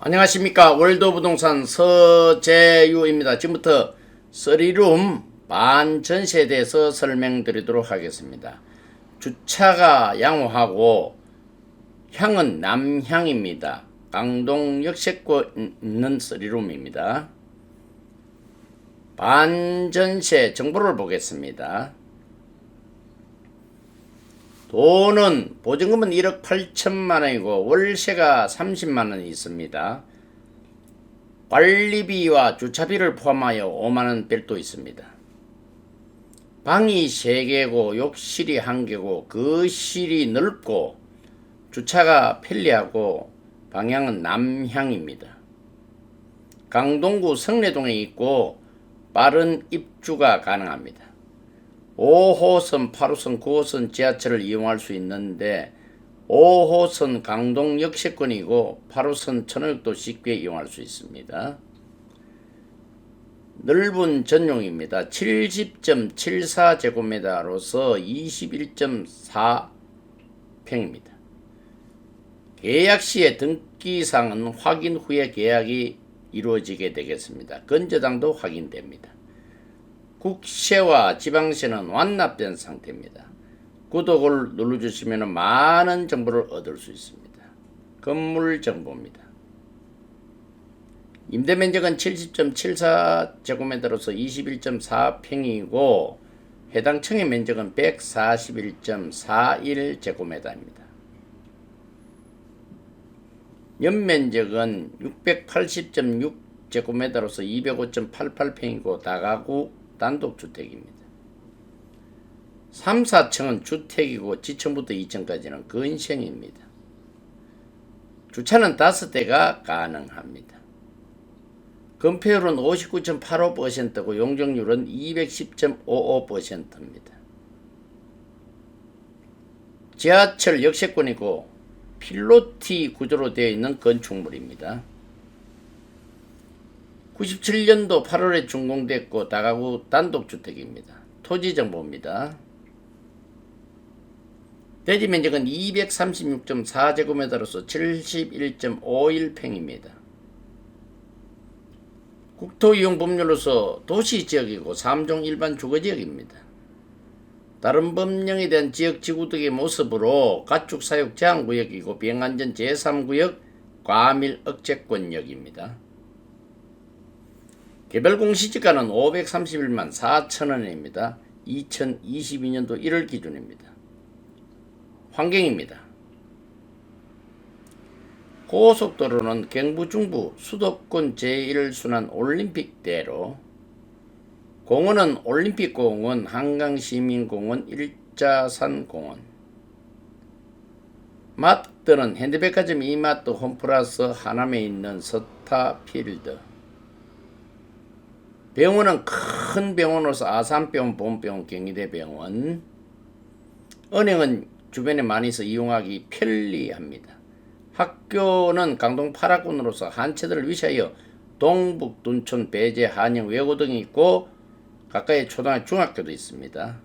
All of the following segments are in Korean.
안녕하십니까 월도부동산 서재유입니다. 지금부터 쓰리룸 반전세에 대해서 설명드리도록 하겠습니다. 주차가 양호하고 향은 남향입니다. 강동 역세권 있는 쓰리룸입니다. 반전세 정보를 보겠습니다. 돈은 보증금은 1억 8천만 원이고 월세가 30만 원이 있습니다. 관리비와 주차비를 포함하여 5만 원 별도 있습니다. 방이 3개고 욕실이 1개고 거실이 넓고 주차가 편리하고 방향은 남향입니다. 강동구 성내동에 있고 빠른 입주가 가능합니다. 5호선, 8호선, 9호선 지하철을 이용할 수 있는데 5호선 강동 역세권이고 8호선 천호역도 쉽게 이용할 수 있습니다. 넓은 전용입니다. 70.74제곱미터로서 21.4평입니다. 계약 시에 등기상은 확인 후에 계약이 이루어지게 되겠습니다. 건저당도 확인됩니다. 국세와 지방세는 완납된 상태입니다. 구독을 눌러주시면 많은 정보를 얻을 수 있습니다. 건물 정보입니다. 임대 면적은 70.74제곱미터로서 21.4평이고 해당 층의 면적은 141.41제곱미터입니다. 연면적은 680.6제곱미터로서 205.88평이고 다가구 단독주택입니다. 3, 4층은 주택이고 지층부터 2층까지는 건생입니다. 주차는 5대가 가능합니다. 건폐율은 59.85%고 용적률은 210.55%입니다. 지하철 역세권이고 필로티 구조로 되어 있는 건축물입니다. 97년도 8월에 준공됐고 다가구 단독주택입니다. 토지 정보입니다. 대지 면적은 236.4제곱미터로서 71.51평입니다. 국토 이용 법률로서 도시 지역이고 3종 일반 주거 지역입니다. 다른 법령에 대한 지역 지구 등의 모습으로 가축 사육 제한 구역이고 비행안전 제3구역 과밀 억제권역입니다. 개별 공 시지가는 531만 4천 원입니다. 2022년도 1월 기준입니다. 환경입니다. 고속도로는 경부 중부 수도권 제1순환 올림픽대로 공원은 올림픽공원, 한강시민공원, 일자산공원 맛들은 현대백화점 이마트 홈플러스 하남에 있는 서타필드 병원은 큰 병원으로서 아산병원, 보험병원, 경희대병원 은행은 주변에 많이 있어 이용하기 편리합니다. 학교는 강동 8학군으로서 한체들을 위시하여 동북, 둔촌, 배제, 한영, 외고 등이 있고 가까이 초등학교, 중학교도 있습니다.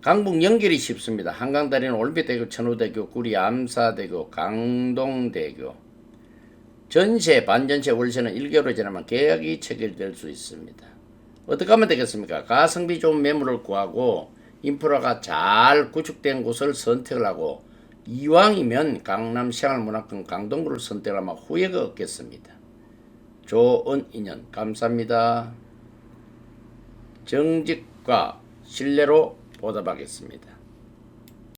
강북 연결이 쉽습니다. 한강다리는 올림픽대교, 천호대교, 구리 암사대교, 강동대교. 전세, 반전세, 월세는 1개월이 지나면 계약이 체결될 수 있습니다. 어떻게 하면 되겠습니까? 가성비 좋은 매물을 구하고 인프라가 잘 구축된 곳을 선택을 하고 이왕이면 강남 생활문화권 강동구를 선택하면 후회가 없겠습니다. 좋은 인연 감사합니다. 정직과 신뢰로 보답하겠습니다.